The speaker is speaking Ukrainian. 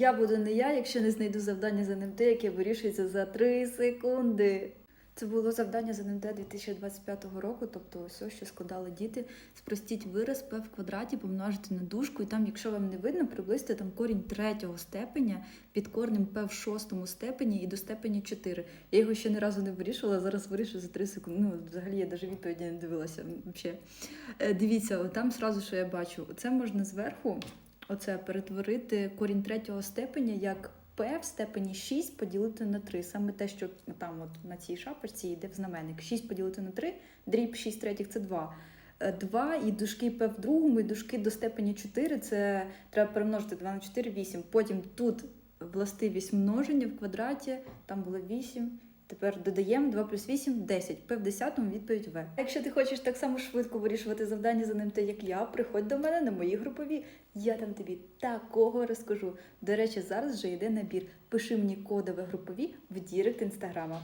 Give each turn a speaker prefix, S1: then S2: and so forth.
S1: Я буду не я, якщо не знайду завдання з НМТ, яке вирішується за 3 секунди. Це було завдання з НМТ 2025 року, тобто ось що складали діти. Спростіть вираз p в квадраті, помножити на дужку, і там, якщо вам не видно, приблизьте там корінь третього степеня під корнем p в шостому степені і до степені 4. Я його ще ні разу не вирішувала, зараз вирішу за 3 секунди. Ну, взагалі я навіть відповіді не дивилася. Вообще. Е, Дивіться, там сразу, що я бачу, це можна зверху оце перетворити корінь третього степеня як p в степені 6 поділити на 3. Саме те, що там от на цій шапочці йде в знаменник. 6 поділити на 3, дріб 6 третіх це 2. 2 і дужки p в другому, і дужки до степені 4, це треба перемножити 2 на 4, 8. Потім тут властивість множення в квадраті, там було 8. Тепер додаємо 2 плюс 8 – 10. П в 10 відповідь В. Якщо ти хочеш так само швидко вирішувати завдання за НМТ, як я, приходь до мене на мої групові. Я там тобі такого розкажу. До речі, зараз вже йде набір. Пиши мені кодове групові в Дірект інстаграма.